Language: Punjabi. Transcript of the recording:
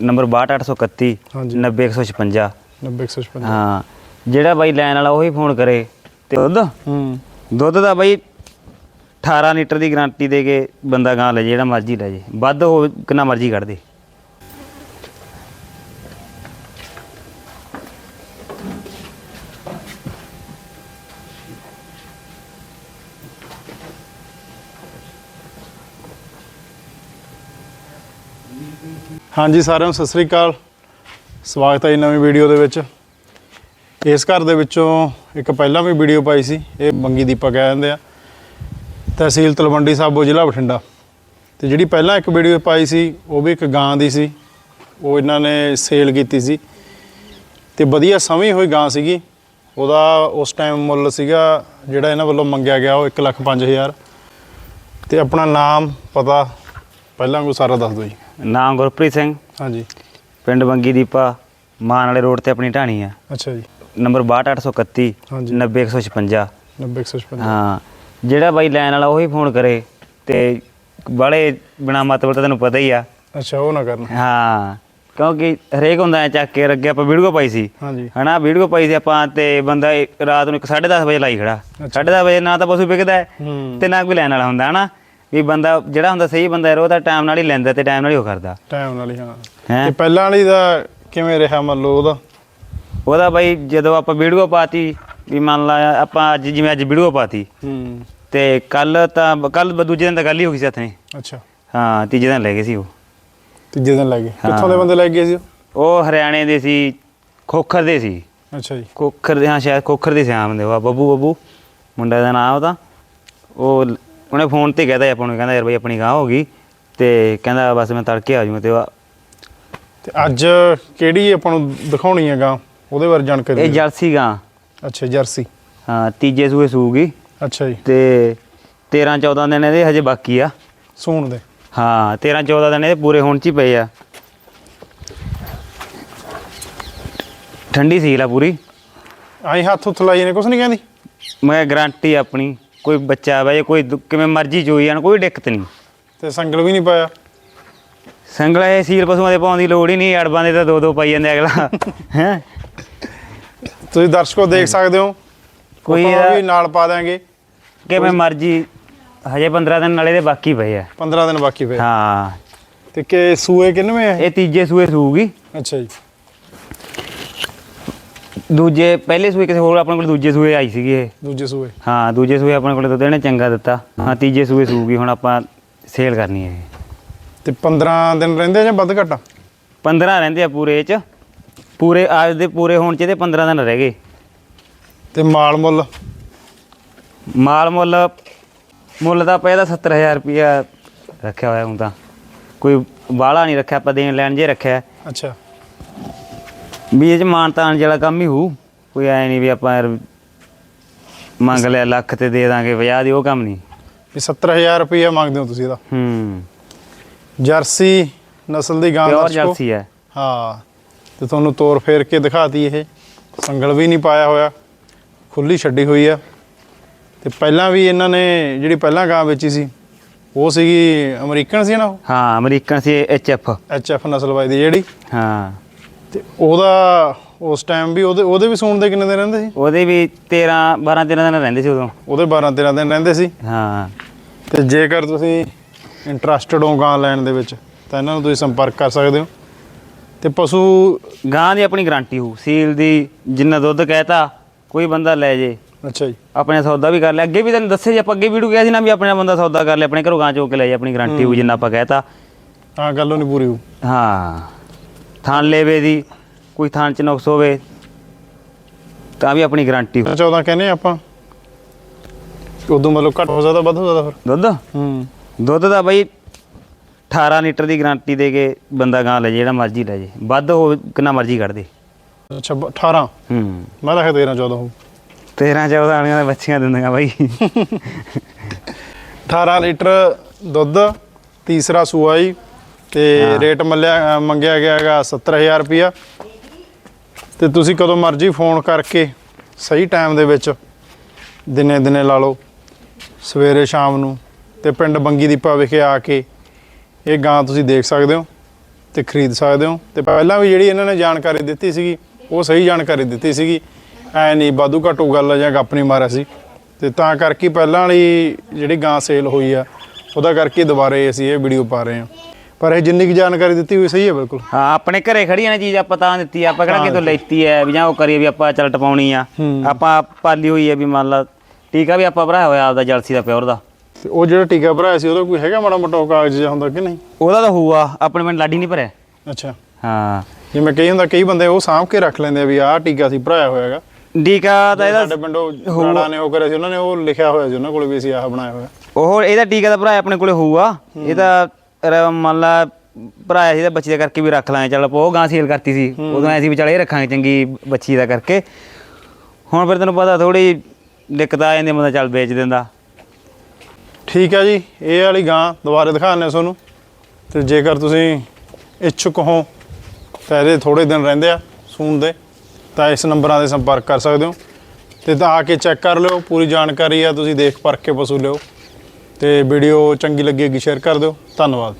ਨੰਬਰ 62831 ਹਾਂਜੀ। 90156 90155 ਹਾਂ ਜਿਹੜਾ ਬਾਈ ਲੈਣ ਵਾਲਾ ਉਹੀ ਫੋਨ ਕਰੇ ਤੇ ਦੁੱਧ? ਹੂੰ। ਦੁੱਧ ਦਾ ਬਾਈ 18 ਲੀਟਰ ਦੀ ਗਾਰੰਟੀ ਦੇ ਕੇ ਬੰਦਾ ਗਾਂ ਲੈ ਜੇ ਜਿਹੜਾ ਮਰਜ਼ੀ ਲੈ ਜੇ। ਵੱਧ ਹੋ ਕਿੰਨਾ ਮਰਜ਼ੀ ਕੱਢ ਦੇ। ਹਾਂਜੀ ਸਾਰਿਆਂ ਨੂੰ ਸਤਿ ਸ੍ਰੀ ਅਕਾਲ। ਸਵਾਗਤ ਹੈ ਜੀ ਨਵੀਂ ਵੀਡੀਓ ਦੇ ਵਿੱਚ। ਇਸ ਘਰ ਦੇ ਵਿੱਚੋਂ ਇੱਕ ਪਹਿਲਾਂ ਵੀ ਵੀਡੀਓ ਪਾਈ ਸੀ ਇਹ ਮੰਗੀ ਦੀਪਾ ਕਹਿ ਦਿੰਦੇ ਆ। ਤਹਿਸੀਲ ਤਲਵੰਡੀ ਸਾਬੋ ਜ਼ਿਲ੍ਹਾ ਬਠਿੰਡਾ। ਤੇ ਜਿਹੜੀ ਪਹਿਲਾਂ ਇੱਕ ਵੀਡੀਓ ਪਾਈ ਸੀ ਉਹ ਵੀ ਇੱਕ ਗਾਂ ਦੀ ਸੀ। ਉਹ ਇਹਨਾਂ ਨੇ ਸੇਲ ਕੀਤੀ ਸੀ। ਤੇ ਵਧੀਆ ਸਮੀ ਹੋਈ ਗਾਂ ਸੀਗੀ। ਉਹਦਾ ਉਸ ਟਾਈਮ ਮੁੱਲ ਸੀਗਾ ਜਿਹੜਾ ਇਹਨਾਂ ਵੱਲੋਂ ਮੰਗਿਆ ਗਿਆ ਉਹ 1,05,000 ਤੇ ਆਪਣਾ ਨਾਮ ਪਤਾ ਪਹਿਲਾਂ ਕੋਈ ਸਾਰਾ ਦੱਸ ਦਿਓ ਜੀ। ਨਾਮ ਗੁਰਪ੍ਰੀਤ ਸਿੰਘ। ਹਾਂਜੀ। ਪਿੰਡ ਬੰਗੀ ਦੀਪਾ ਮਾਨ ਵਾਲੇ ਰੋਡ ਤੇ ਆਪਣੀ ਢਾਣੀ ਆ। ਅੱਛਾ ਜੀ। ਨੰਬਰ 62831 ਹਾਂਜੀ। 90156 90155 ਹਾਂ ਜਿਹੜਾ ਬਾਈ ਲੈਣ ਵਾਲਾ ਉਹੀ ਫੋਨ ਕਰੇ ਤੇ ਬਾਲੇ ਬਿਨਾ ਮਤਲਬ ਤਾਂ ਤੈਨੂੰ ਪਤਾ ਹੀ ਆ। ਅੱਛਾ ਉਹ ਨਾ ਕਰਨ। ਹਾਂ ਕਿਉਂਕਿ ਹਰੇਕ ਹੁੰਦਾ ਐ ਚੱਕ ਕੇ ਰੱਗੇ ਆਪਾਂ ਵੀਡੀਓ ਪਾਈ ਸੀ। ਹਾਂਜੀ। ਹਨਾ ਵੀਡੀਓ ਪਾਈ ਸੀ ਆਪਾਂ ਤੇ ਬੰਦਾ ਰਾਤ ਨੂੰ 10:30 ਵਜੇ ਲਾਈ ਖੜਾ। 10:30 ਵਜੇ ਨਾ ਤਾਂ ਪਸ਼ੂ ਵਿਕਦਾ ਤੇ ਨਾ ਕੋਈ ਲੈਣ ਵਾਲਾ ਹੁੰਦਾ ਹਨਾ? ਵੀ ਬੰਦਾ ਜਿਹੜਾ ਹੁੰਦਾ ਸਹੀ ਬੰਦਾ ਯਾਰ ਉਹ ਤਾਂ ਟਾਈਮ ਨਾਲ ਹੀ ਲੈਂਦਾ ਤੇ ਟਾਈਮ ਨਾਲ ਹੀ ਉਹ ਕਰਦਾ। ਟਾਈਮ ਨਾਲ ਹੀ ਹਾਂ। ਹੈ? ਤੇ ਪਹਿਲਾਂ ਵਾਲੀ ਦਾ ਕਿਵੇਂ ਰਿਹਾ ਮੰਨ ਲਓ ਉਹਦਾ? ਉਹਦਾ ਬਾਈ ਜਦੋਂ ਆਪਾਂ ਵੀਡੀਓ ਪਾਤੀ ਵੀ ਮੰਨ ਲਾ ਆਪਾਂ ਅੱਜ ਜਿਵੇਂ ਅੱਜ ਵੀਡੀਓ ਪਾਤੀ ਹੂੰ। ਤੇ ਕੱਲ ਤਾਂ ਕੱਲ ਦੂਜੇ ਦਿਨ ਤਾਂ ਗੱਲ ਹੀ ਹੋ ਗਈ ਸੀ ਹੱਥ ਅੱਛਾ। ਹਾਂ ਤੀਜੇ ਦਿਨ ਲੈ ਗਏ ਸੀ ਉਹ। ਤੀਜੇ ਦਿਨ ਲੱਗੇ ਕਿੱਥੋਂ ਦੇ ਬੰਦੇ ਲੈ ਗਏ ਸੀ ਉਹ? ਉਹ ਹਰਿਆਣੇ ਦੇ ਸੀ ਖੋਖਰ ਦੇ ਸੀ। ਅੱਛਾ ਜੀ। ਖੋਖਰ ਦੇ ਹਾਂ ਸ਼ਾਇਦ ਖੋਖਰ ਦੇ ਸਿਆਮ ਦੇ ਵਾ ਬੱਬੂ ਬੱਬੂ ਮੁੰਡਾ ਦਾ ਨਾਮ ਉਹਦਾ। ਉਹ ਲ- ਉਹਨੇ ਫੋਨ ਤੇ ਕਹਿਦਾ ਆਪਾਂ ਨੂੰ ਕਹਿੰਦਾ ਯਾਰ ਬਈ ਆਪਣੀ ਗਾਂ ਹੋ ਗਈ ਤੇ ਕਹਿੰਦਾ ਬਸ ਮੈਂ ਤੜਕੇ ਆ ਜਾਊਂਗਾ ਤੇ ਉਹ- ਤੇ ਅੱਜ ਕਿਹੜੀ ਆਪਾਂ ਨੂੰ ਦਿਖਾਉਣੀ ਹੈ ਗਾਂ ਉਹਦੇ ਬਾਰੇ ਜਾਣਕਾਰੀ ਇਹ ਦਿਓ। ਜਰਸੀ ਗਾਂ ਅੱਛਾ ਜਰਸੀ। ਹਾਂ ਤੀਜੇ ਸੂਏ ਸੂਗੀ। ਅੱਛਾ ਜੀ। ਤੇ 13 14 ਦਿਨ ਇਹਦੇ ਹਜੇ ਬਾਕੀ ਆ। ਸੂਣ ਦੇ। ਹਾਂ 13 14 ਦਿਨ ਇਹਦੇ ਪੂਰੇ ਹੋਣ ਚ ਹੀ ਪਏ ਆ। ਠੰਡੀ ਸੀਲ ਆ ਪੂਰੀ। ਆਈ ਹੱਥ ਉੱਥ ਲਾਈ ਨੇ ਕੁਛ ਨਹੀਂ ਕਹਿੰਦੀ? ਮੈਂ ਗਾਰੰਟੀ ਆਪਣੀ। ਕੋਈ ਬੱਚਾ ਆਵੇ ਕੋਈ ਦੁ- ਕਿਵੇਂ ਮਰਜ਼ੀ ਚੋਈ ਜਾਣ ਕੋਈ ਦਿੱਕਤ ਨਹੀਂ। ਤੇ ਸੰਗਲ ਵੀ ਨਹੀਂ ਪਾਇਆ? ਸੰਗਲਾ ਇਹ ਸੀਲ ਪਸ਼ੂਆਂ ਦੇ ਪਾਉਣ ਦੀ ਲੋੜ ਹੀ ਨਹੀਂ ਅੜਬਾਂ ਦੇ ਤਾਂ ਦੋ ਦੋ ਪਾਈ ਜਾਂਦੇ ਅਗਲਾ। ਹੈ? ਤੁਸੀਂ ਦਰਸ਼ਕੋ ਦੇਖ ਸਕਦੇ ਹੋ। ਕੋਈ ਇਹਦਾ- ਵੀ ਨਾਲ ਪਾ ਦਾਂਗੇ ਕਿਵੇਂ ਮਰਜ਼ੀ ਹਜੇ 15 ਦਿਨ ਨਾਲੇ ਦੇ ਬਾਕੀ ਪਏ ਆ। 15 ਦਿਨ ਬਾਕੀ ਪਏ ਹਾਂ। ਤੇ ਕਿ ਸੂਏ ਕਿੰਨਵੇਂ ਹੈ ਇਹ ਤੀਜੇ ਸੂਏ ਸੂਗੀ ਅੱਛਾ ਜੀ। ਦੂਜੇ ਪਹਿਲੇ ਸੂਏ ਕਿਸੇ ਹੋਰ ਆਪਣੇ ਕੋਲ ਦੂਜੇ ਸੂਏ ਆਈ ਸੀਗੀ ਇਹ। ਦੂਜੇ ਸੂਏ। ਹਾਂ ਦੂਜੇ ਸੂਏ ਆਪਣੇ ਕੋਲ ਦੁੱਧ ਇਹਨੇ ਚੰਗਾ ਦਿੱਤਾ। ਹਾਂ ਤੀਜੇ ਸੂਏ ਸੂਗੀ ਹੁਣ ਆਪਾਂ ਸੇਲ ਕਰਨੀ ਹੈ ਇਹ। ਤੇ 15 ਦਿਨ ਰਹਿੰਦੇ ਜਾਂ ਵੱਧ ਘੱਟ 15 ਰਹਿੰਦੇ ਆ ਪੂਰੇ ਇਹ ਚ। ਪੂਰੇ ਅੱਜ ਦੇ ਪੂਰੇ ਹੋਣ ਚ ਇਹਦੇ 15 ਦਿਨ ਰਹਿ ਗਏ। ਤੇ ਮਾਲ ਮੁੱਲ? ਮਾਲ ਮੁੱਲ ਮੁੱਲ ਤਾਂ ਪਿਆ ਇਹਦਾ 70000 ਰੁਪਇਆ ਰੱਖਿਆ ਹੋਇਆ ਹੁਣ ਤਾਂ। ਕੋਈ ਬਾਹਲਾ ਨਹੀਂ ਰੱਖਿਆ ਆਪਾਂ ਦੇਣ ਲੈਣ ਜੇ ਰੱਖਿਆ। ਅੱਛਾ। ਵੀ ਇਹ ਚ ਮਾਨ ਤਾਨ ਜਿਹੜਾ ਕੰਮ ਹੀ ਹੋਊ। ਕੋਈ ਐ ਨਹੀਂ ਵੀ ਆਪਾਂ ਯਾਰ ਮੰਗ ਲਿਆ ਲੱਖ ਤੇ ਦੇ ਦਾਂਗੇ 50 ਦੀ ਉਹ ਕੰਮ ਨਹੀਂ ਵੀ 70000 ਰੁਪਏ ਮੰਗਦੇ ਹੋ ਤੁਸੀਂ ਇਹਦਾ। ਹੂੰ। ਜਰਸੀ ਨਸਲ ਦੀ ਗਾਂ ਪਿਓਰ ਦਰਸ਼ਕੋ। ਜਰਸੀ ਹੈ। ਹਾਂ ਤੇ ਤੁਹਾਨੂੰ ਤੋਰ ਫੇਰ ਕੇ ਦਿਖਾਤੀ ਇਹ। ਸੰਗਲ ਵੀ ਨਹੀਂ ਪਾਇਆ ਹੋਇਆ। ਖੁੱਲੀ ਛੱਡੀ ਹੋਈ ਆ। ਤੇ ਪਹਿਲਾਂ ਵੀ ਇਹਨਾਂ ਨੇ ਜਿਹੜੀ ਪਹਿਲਾਂ ਗਾਂ ਵੇਚੀ ਸੀ ਉਹ ਸੀਗੀ ਅਮਰੀਕਨ ਸੀ ਨਾ ਹਾਂ ਅਮਰੀਕਨ ਸੀ ਐਚ ਐਫ ਐਫ ਨਸਲ ਦੀ ਜਿਹੜੀ। ਹਾਂ। ਤੇ ਉਹਦਾ ਉਸ ਟਾਈਮ ਵੀ ਉਹਦੇ ਉਹਦੇ ਵੀ ਸੂਣ ਦੇ ਕਿੰਨੇ ਦਿਨ ਰਹਿੰਦੇ ਸੀ? ਉਹਦੇ ਵੀ 13 12 13 ਦਿਨ ਰਹਿੰਦੇ ਸੀ ਉਦੋਂ। ਉਹਦੇ 12 13 ਦਿਨ ਰਹਿੰਦੇ ਸੀ? ਹਾਂ। ਤੇ ਜੇਕਰ ਤੁਸੀਂ ਇੰਟਰਸਟਡ ਹੋ ਗਾਂ ਲੈਣ ਦੇ ਵਿੱਚ ਤਾਂ ਇਹਨਾਂ ਨੂੰ ਤੁਸੀਂ ਸੰਪਰਕ ਕਰ ਸਕਦੇ ਹੋ। ਤੇ ਪਸ਼ੂ ਗਾਂ ਦੀ ਆਪਣੀ ਗਾਰੰਟੀ ਹੋਊ। ਸੀਲ ਦੀ ਜਿੰਨਾ ਦੁੱਧ ਕਹਿਤਾ ਕੋਈ ਬੰਦਾ ਲੈ ਜੇ। ਅੱਛਾ ਜੀ। ਆਪਣੇ ਸੌਦਾ ਵੀ ਕਰ ਲਿਆ। ਅੱਗੇ ਵੀ ਤੈਨੂੰ ਦੱਸਿਆ ਜੀ ਆਪਾਂ ਅੱਗੇ ਵੀਡੀਓ ਕਿਹਾ ਸੀ ਨਾ ਵੀ ਆਪਣੇ ਬੰਦਾ ਸੌਦਾ ਕਰ ਲਿਆ ਆਪਣੇ ਘਰੋਂ ਗਾਂ ਚੋਕ ਕੇ ਲੈ ਜਾ ਆਪਣੀ ਗਾਰੰਟੀ ਹੋਊ ਜਿੰਨਾ ਆਪਾਂ ਕਹਿਤਾ। ਹਾਂ ਗੱਲ ਉਹ ਨਹੀਂ ਪੂਰੀ ਹੋ ਹਾਂ। ਥਾਨ ਲੇਵੇ ਦੀ ਕੋਈ ਥਾਨ ਚ ਨੁਕਸ ਹੋਵੇ ਤਾਂ ਵੀ ਆਪਣੀ ਗਾਰੰਟੀ ਹੋ। 14 ਕਹਿੰਦੇ ਆਪਾਂ। ਉਦੋਂ ਮਤਲਬ ਘੱਟ ਹੋ ਸਕਦਾ ਵੱਧ ਹੋ ਸਕਦਾ ਫਿਰ। ਦੁੱਧ? ਹੂੰ। ਦੁੱਧ ਦਾ ਬਈ 18 ਲੀਟਰ ਦੀ ਗਾਰੰਟੀ ਦੇ ਕੇ ਬੰਦਾ ਗਾਂ ਲੈ ਜੇ ਜਿਹੜਾ ਮਰਜ਼ੀ ਲੈ ਜੇ। ਵੱਧ ਹੋ ਕਿੰਨਾ ਮਰਜ਼ੀ ਕੱਢ ਦੇ। ਅੱਛਾ ਬ- 18 ਹੂੰ। ਮੈਂ ਤਾਂ 13 14 ਹੋ 13 14 ਵਾਲੀਆਂ ਦੇ ਬੱਚੀਆਂ ਦਿੰਦੀਆਂ ਬਾਈ। 18 ਲੀਟਰ ਦੁੱਧ ਤੀਸਰਾ ਸੂਆ ਜੀ। ਤੇ ਰੇਟ ਮੱਲਿਆ ਮੰਗਿਆ ਗਿਆ ਹੈਗਾ 70000 ਰੁਪਿਆ ਤੇ ਤੁਸੀਂ ਕਦੋਂ ਮਰਜ਼ੀ ਫੋਨ ਕਰਕੇ ਸਹੀ ਟਾਈਮ ਦੇ ਵਿੱਚ ਦਿਨੇ ਦਿਨੇ ਲਾ ਲਓ। ਸਵੇਰੇ ਸ਼ਾਮ ਨੂੰ ਤੇ ਪਿੰਡ ਬੰਗੀ ਦੀਪਾ ਵਿਖੇ ਆ ਕੇ ਇਹ ਗਾਂ ਤੁਸੀਂ ਦੇਖ ਸਕਦੇ ਹੋ ਤੇ ਖਰੀਦ ਸਕਦੇ ਹੋ। ਤੇ ਪਹਿਲਾਂ ਵੀ ਜਿਹੜੀ ਇਹਨਾਂ ਨੇ ਜਾਣਕਾਰੀ ਦਿੱਤੀ ਸੀਗੀ ਉਹ ਸਹੀ ਜਾਣਕਾਰੀ ਦਿੱਤੀ ਸੀਗੀ। ਐ ਨਹੀਂ ਬਾਦੂ ਘਟੂ ਗੱਲ ਜਾਂ ਗੱਪ ਨਹੀਂ ਮਾਰਿਆ ਸੀ। ਤੇ ਤਾਂ ਕਰਕੇ ਪਹਿਲਾਂ ਵਾਲੀ ਜਿਹੜੀ ਗਾਂ ਸੇਲ ਹੋਈ ਆ ਉਹਦਾ ਕਰਕੇ ਦੁਬਾਰੇ ਅਸੀਂ ਇਹ ਵੀਡੀਓ ਪਾ ਰਹੇ ਹਾਂ। ਪਰ ਇਹ ਜਿੰਨੀ ਕੁ ਜਾਣਕਾਰੀ ਦਿੱਤੀ ਹੋਈ ਸਹੀ ਹੈ ਬਿਲਕੁਲ। ਹਾਂ ਆਪਣੇ ਘਰੇ ਖੜੀ ਨਾ ਚੀਜ਼ ਆਪਾਂ ਤਾਂ ਦਿੱਤੀ ਆ ਆਪਾਂ ਕਿਹੜਾ ਕਿਤੋਂ ਲੈਤੀ ਐ ਵੀ ਜਾਂ ਉਹ ਕਰੀਏ ਵੀ ਆਪਾਂ ਚੱਲ ਟਪਾਉਣੀ ਆ। ਆਪਾਂ ਪਾਲੀ ਹੋਈ ਐ ਵੀ ਮੰਨ ਲਾ ਟੀਕਾ ਵੀ ਆਪਾਂ ਭਰਾਇਆ ਹੋਇਆ ਆਪਦਾ ਜਲਸੀ ਦਾ ਪਿਓਰ ਦਾ। ਤੇ ਉਹ ਜਿਹੜਾ ਟੀਕਾ ਭਰਾਇਆ ਸੀ ਉਹਦਾ ਕੋਈ ਹੈਗਾ ਮਾੜਾ ਮੋਟਾ ਉਹ ਕਾਗਜ਼ ਜਿਹਾ ਹੁੰਦਾ ਕਿ ਨਹੀਂ? ਉਹਦਾ ਤਾਂ ਹੋਊਗਾ ਆਪਣੇ ਪਿੰਡ ਲਾਡੀ ਨਹੀਂ ਭਰਿਆ। ਅੱਛਾ। ਹਾਂ। ਜਿਵੇਂ ਕਈ ਹੁੰਦਾ ਕਈ ਬੰਦੇ ਉਹ ਸਾਂਭ ਕੇ ਰੱਖ ਲੈਂਦੇ ਆ ਵੀ ਆਹ ਟੀਕਾ ਸੀ ਭਰਾਇਆ ਹੋਇਆ ਹੈਗਾ। ਟੀਕਾ ਤਾਂ ਇਹਦਾ ਸਾਡੇ ਪਿੰਡੋਂ ਰਾੜਾ ਨੇ ਉਹ ਕਰਿਆ ਸੀ ਉਹਨਾਂ ਨੇ ਉਹ ਲਿਖਿਆ ਹੋਇਆ ਸੀ ਉਹਨਾਂ ਕੋਲ ਵੀ ਅਸੀਂ ਆਹ ਬਣਾਇਆ ਹੋਇਆ। ਉਹ ਇਹਦਾ ਟੀਕਾ ਦਾ ਭਰਾਇਆ ਆਪਣੇ ਕੋਲੇ ਹੋਊਗਾ। ਇਹਦਾ ਰ- ਮੰਨ ਲਾ ਭਰਾਇਆ ਸੀ ਤਾਂ ਬੱਚੀ ਦਾ ਕਰਕੇ ਵੀ ਰੱਖ ਲਾਂਗੇ। ਚੱਲ ਆਪਾਂ ਉਹ ਗਾਂ ਸੇਲ ਕਰਤੀ ਸੀ। ਉਦੋਂ ਐਸੀ ਵੀ ਚੱਲ ਇਹ ਰੱਖਾਂਗੇ ਚੰਗੀ ਬੱਚੀ ਦਾ ਕਰਕੇ। ਹੁਣ ਫਿਰ ਤੈਨੂੰ ਪਤਾ ਥੋੜੀ ਦਿੱਕਤ ਆ ਜਾਂਦੀ ਬੰਦਾ ਚੱਲ ਵੇਚ ਦਿੰਦਾ। ਠੀਕ ਹੈ ਜੀ ਇਹ ਵਾਲੀ ਗਾਂ ਦੁਬਾਰੇ ਦਿਖਾਣੇ ਤੁਹਾਨੂੰ। ਤੇ ਜੇਕਰ ਤੁਸੀਂ ਇੱਛੁਕ ਹੋ ਤਾਂ ਇਹਦੇ ਥੋੜੇ ਦਿਨ ਰਹਿੰਦੇ ਆ ਸੂਣ ਦੇ। ਤਾਂ ਇਸ ਨੰਬਰਾਂ ਦੇ ਸੰਪਰਕ ਕਰ ਸਕਦੇ ਹੋ। ਤੇ ਤਾਂ ਆ ਕੇ ਚੈੱਕ ਕਰ ਲਿਓ ਪੂਰੀ ਜਾਣਕਾਰੀ ਆ ਤੁਸੀਂ ਦੇਖ ਪਰਖ ਕੇ ਪਸ਼ੂ ਲਿਓ। ਤੇ ਵੀਡੀਓ ਚੰਗੀ ਲੱਗੇਗੀ ਸ਼ੇਅਰ ਕਰ ਦਿਓ। ਧੰਨਵਾਦ।